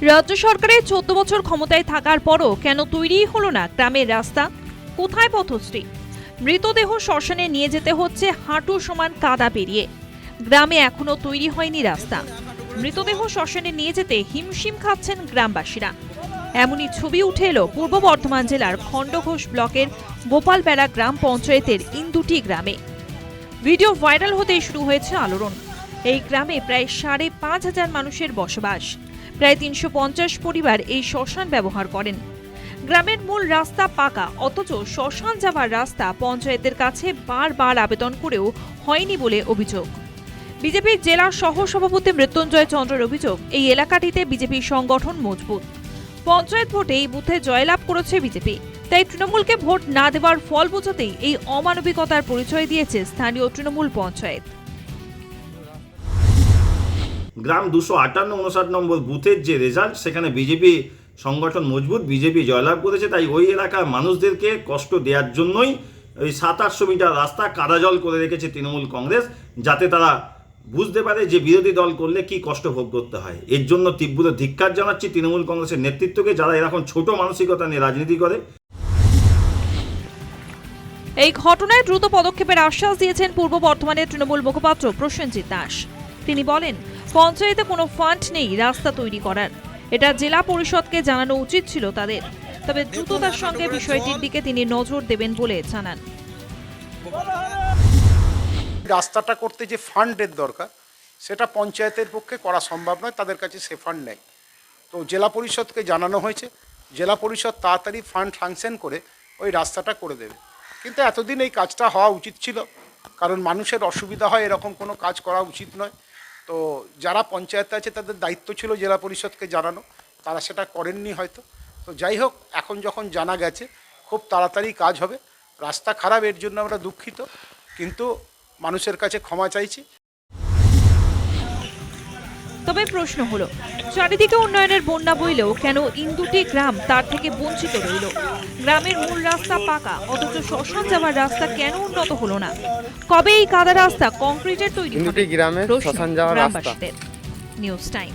রাজ্য সরকারের চোদ্দ বছর ক্ষমতায় থাকার পরও কেন তৈরিই হলো না গ্রামের রাস্তা? কোথায় পথশ্রী? মৃতদেহ শ্মশানে নিয়ে যেতে হচ্ছে হাঁটু সমান কাদা পেরিয়ে। গ্রামে এখনও তৈরি হয়নি রাস্তা। মৃতদেহ শ্মশানে নিয়ে যেতে হিমশিম খাচ্ছেন গ্রামবাসীরা। এমনই ছবি উঠে এলো পূর্ব বর্ধমান জেলার খণ্ডঘোষ ব্লকের গোপালবেড়া গ্রাম পঞ্চায়েতের ইন্দুটি গ্রামে। ভিডিও ভাইরাল হতেই শুরু হয়েছে আলোড়ন। এই গ্রামে প্রায় সাড়ে পাঁচ হাজার মানুষের বসবাস। প্রায় তিনশো পঞ্চাশ পরিবার এই শ্মশান ব্যবহার করেন। গ্রামের মূল রাস্তা পাকা, অথচ শ্মশান যাওয়ার রাস্তা পঞ্চায়েতের কাছে বারবার আবেদন করেও হয়নি বলে অভিযোগ। বিজেপির জেলা সহ সভাপতি মৃত্যুঞ্জয় চন্দ্রের অভিযোগ, এই এলাকাটিতে বিজেপির সংগঠন মজবুত। পঞ্চায়েত ভোটে এই বুথে জয়লাভ করেছে বিজেপি। তাই তৃণমূলকে ভোট না দেওয়ার ফল বোঝাতেই এই অমানবিকতার পরিচয় দিয়েছে স্থানীয় তৃণমূল পঞ্চায়েত। গ্রাম দুশো আটান্ন উনষাট নম্বর বুথের যে রেজাল্ট, সেখানে বিজেপি সংগঠন মজবুত, বিজেপি জয়লাভ করেছে। তাই ওই এলাকার মানুষদেরকে কষ্ট দেওয়ার জন্যই ওই সাত আটশো মিটার রাস্তা কাদাজল করে রেখেছে তৃণমূল কংগ্রেস, যাতে তারা বুঝতে পারে যে বিরোধী দল করলে কি কষ্ট ভোগ করতে হয়। এর জন্য তীব্র ধিক্কার জানাচ্ছি তৃণমূল কংগ্রেসের নেতৃত্বকে, যারা এরকম ছোট মানসিকতা নিয়ে রাজনীতি করে। এই ঘটনায় দ্রুত পদক্ষেপের আশ্বাস দিয়েছেন পূর্ব বর্ধমানের তৃণমূল মুখপাত্র প্রসেনজিৎ দাস। তিনি বলেন পঞ্চায়েতে কোনো ফান্ড নেই রাস্তা তৈরি করার। এটা জেলা পরিষদকে জানানো উচিত ছিল তাদের। তবে দ্রুততার সঙ্গে বিষয়টির দিকে তিনি নজর দেবেন বলে জানান। রাস্তাটা করতে যে ফান্ডের দরকার সেটা পঞ্চায়েতের পক্ষে করা সম্ভব নয় তাদের কাছে সে ফান্ড নেই। তো জেলা পরিষদকে জানানো হয়েছে জেলা পরিষদ তাড়াতাড়ি ফান্ড ফাংশন করে ওই রাস্তাটা করে দেবে। কিন্তু এতদিন এই কাজটা হওয়া উচিত ছিল কারণ মানুষের অসুবিধা হয় এরকম কোনো কাজ করা উচিত নয়। তো যারা পঞ্চায়েত আছে, তাদের দায়িত্ব ছিল জেলা পরিষদকে জানানো। তারা সেটা করেননি হয়তো। তো যাই হোক, এখন যখন জানা গেছে, খুব তাড়াতাড়ি কাজ হবে। রাস্তা খারাপ, এর জন্য আমরা দুঃখিত। কিন্তু মানুষের কাছে ক্ষমা চাইছি। তবে প্রশ্ন হলো চারিদিকে উন্নয়নের বন্যা বইলেও কেন ইন্দুটি গ্রাম তার থেকে বঞ্চিত রইল? গ্রামের মূল রাস্তা পাকা অথচ শ্মশান যাওয়ার রাস্তা কেন উন্নত হলো না? কবে এই কাদা রাস্তা কংক্রিটের তৈরি ইন্দুটি গ্রামে শ্মশান যাওয়ার রাস্তা। News time